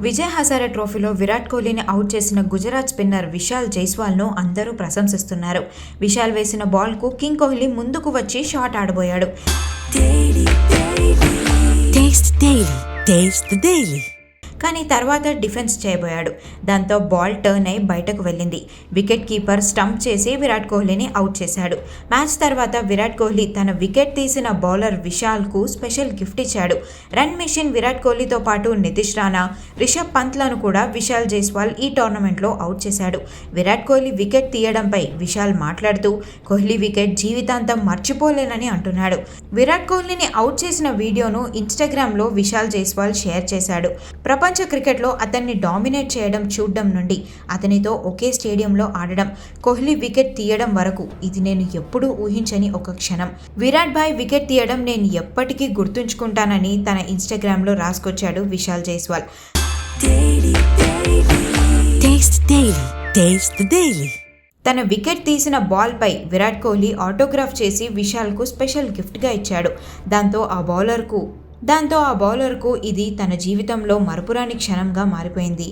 విజయ్ హజారే ట్రోఫీలో విరాట్ కోహ్లీని అవుట్ చేసిన గుజరాత్ స్పిన్నర్ విశాల్ జైస్వాల్ను అందరూ ప్రశంసిస్తున్నారు. విశాల్ వేసిన బాల్కు కింగ్ కోహ్లీ ముందుకు వచ్చి షాట్ ఆడబోయాడు. కానీ తర్వాత డిఫెన్స్ చేయబోయాడు. దాంతో బాల్ టర్న్ అయి బయటకు వెళ్ళింది. వికెట్ కీపర్ స్టంప్ చేసి విరాట్ కోహ్లీని అవుట్ చేశాడు. మ్యాచ్ తర్వాత విరాట్ కోహ్లీ తన వికెట్ తీసిన బౌలర్ విశాల్కు స్పెషల్ గిఫ్ట్ ఇచ్చాడు. రన్ మిషన్ విరాట్ కోహ్లీతో పాటు నితిష్ రాణా రిషబ్ పంత్లను కూడా విశాల్ జైస్వాల్ ఈ టోర్నమెంట్లో అవుట్ చేశాడు. విరాట్ కోహ్లీ వికెట్ తీయడంపై విశాల్ మాట్లాడుతూ కోహ్లీ వికెట్ జీవితాంతం మర్చిపోలేనని అంటున్నాడు. విరాట్ కోహ్లీని అవుట్ చేసిన వీడియోను ఇన్స్టాగ్రామ్లో విశాల్ జైస్వాల్ షేర్ చేశాడు. ప్రపంచ క్రికెట్లో అతన్ని డామినేట్ చేయడం చూడడం నుండి అతనితో ఒకే స్టేడియంలో ఆడడం కోహ్లీ వికెట్ తీయడం వరకు ఇది నేను ఎప్పుడూ ఊహించని ఒక క్షణం. విరాట్ బాయ్ వికెట్ తీయడం నేను ఎప్పటికీ గుర్తుంచుకుంటానని తన ఇన్స్టాగ్రామ్లో రాసుకొచ్చాడు విశాల్ జైస్వాల్. తన వికెట్ తీసిన బాల్పై విరాట్ కోహ్లీ ఆటోగ్రాఫ్ చేసి విశాల్కు స్పెషల్ గిఫ్ట్గా ఇచ్చాడు. దాంతో ఆ బౌలర్కు దాంతో ఆ బౌలర్కు ఇది తన జీవితంలో మరపురాని క్షణంగా మారిపోయింది